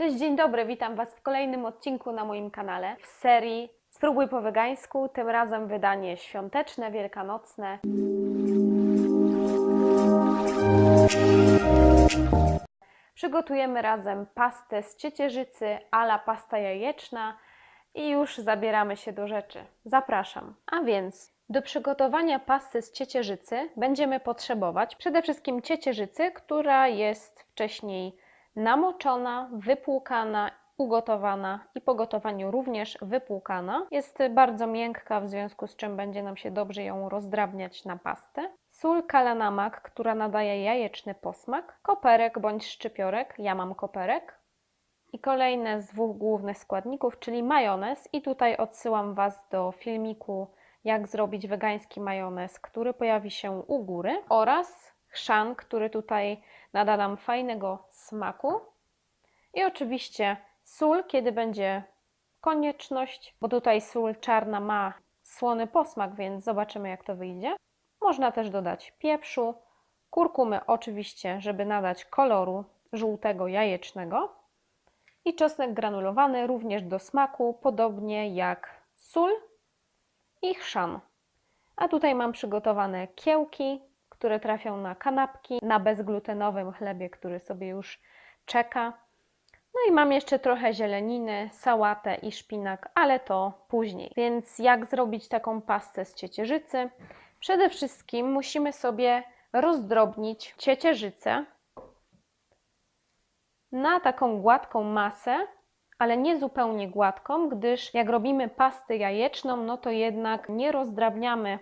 Cześć, dzień dobry, witam Was w kolejnym odcinku na moim kanale w serii Spróbuj po wegańsku, tym razem wydanie świąteczne, wielkanocne. Przygotujemy razem pastę z ciecierzycy ala pasta jajeczna i już zabieramy się do rzeczy. Zapraszam. A więc do przygotowania pasty z ciecierzycy będziemy potrzebować przede wszystkim ciecierzycy, która jest wcześniej namoczona, wypłukana, ugotowana i po gotowaniu również wypłukana. Jest bardzo miękka, w związku z czym będzie nam się dobrze ją rozdrabniać na pastę. Sól kalanamak, która nadaje jajeczny posmak, koperek bądź szczypiorek, ja mam koperek, i kolejne z dwóch głównych składników, czyli majonez. I tutaj odsyłam Was do filmiku, jak zrobić wegański majonez, który pojawi się u góry, oraz chrzan, który tutaj nada nam fajnego smaku. I oczywiście sól, kiedy będzie konieczność, bo tutaj sól czarna ma słony posmak, więc zobaczymy, jak to wyjdzie. Można też dodać pieprzu, kurkumy, oczywiście, żeby nadać koloru żółtego jajecznego i czosnek granulowany również do smaku, podobnie jak sól i chrzan. A tutaj mam przygotowane kiełki, które trafią na kanapki, na bezglutenowym chlebie, który sobie już czeka. No i mam jeszcze trochę zieleniny, sałatę i szpinak, ale to później. Więc jak zrobić taką pastę z ciecierzycy? Przede wszystkim musimy sobie rozdrobnić ciecierzycę na taką gładką masę, ale nie zupełnie gładką, gdyż jak robimy pastę jajeczną, no to jednak nie rozdrabniamy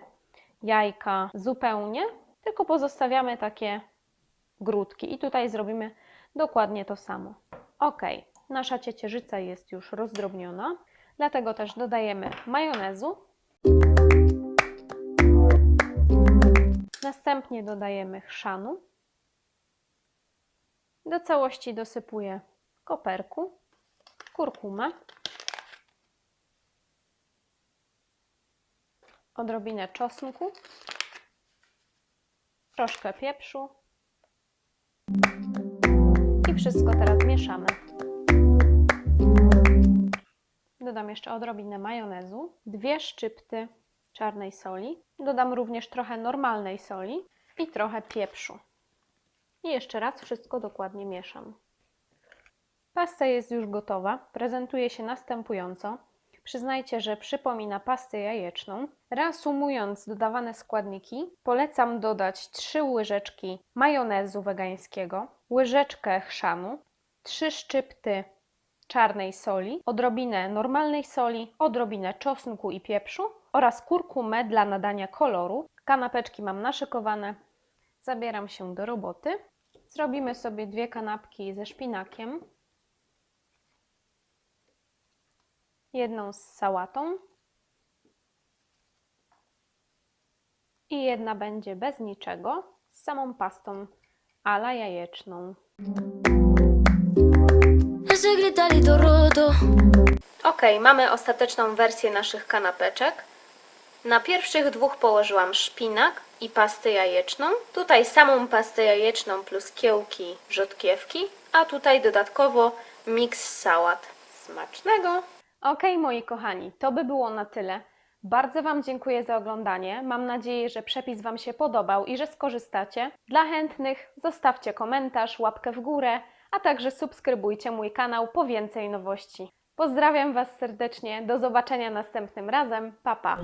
jajka zupełnie, tylko pozostawiamy takie grudki. I tutaj zrobimy dokładnie to samo. Ok, nasza ciecierzyca jest już rozdrobniona, dlatego też dodajemy majonezu. Następnie dodajemy chrzanu. Do całości dosypuję koperku, kurkumę, odrobinę czosnku, troszkę pieprzu i wszystko teraz mieszamy. Dodam jeszcze odrobinę majonezu, dwie szczypty czarnej soli, dodam również trochę normalnej soli i trochę pieprzu. I jeszcze raz wszystko dokładnie mieszam. Pasta jest już gotowa. Prezentuje się następująco. Przyznajcie, że przypomina pastę jajeczną. Reasumując dodawane składniki, polecam dodać 3 łyżeczki majonezu wegańskiego, łyżeczkę chrzanu, 3 szczypty czarnej soli, odrobinę normalnej soli, odrobinę czosnku i pieprzu oraz kurkumę dla nadania koloru. Kanapeczki mam naszykowane. Zabieram się do roboty. Zrobimy sobie dwie kanapki ze szpinakiem. Jedną z sałatą. I jedna będzie bez niczego, z samą pastą ala jajeczną. Ok, mamy ostateczną wersję naszych kanapeczek. Na pierwszych dwóch położyłam szpinak i pastę jajeczną. Tutaj samą pastę jajeczną plus kiełki rzodkiewki, a tutaj dodatkowo miks sałat. Smacznego! Ok, moi kochani, to by było na tyle. Bardzo Wam dziękuję za oglądanie. Mam nadzieję, że przepis Wam się podobał i że skorzystacie. Dla chętnych zostawcie komentarz, łapkę w górę, a także subskrybujcie mój kanał po więcej nowości. Pozdrawiam Was serdecznie. Do zobaczenia następnym razem. Pa pa!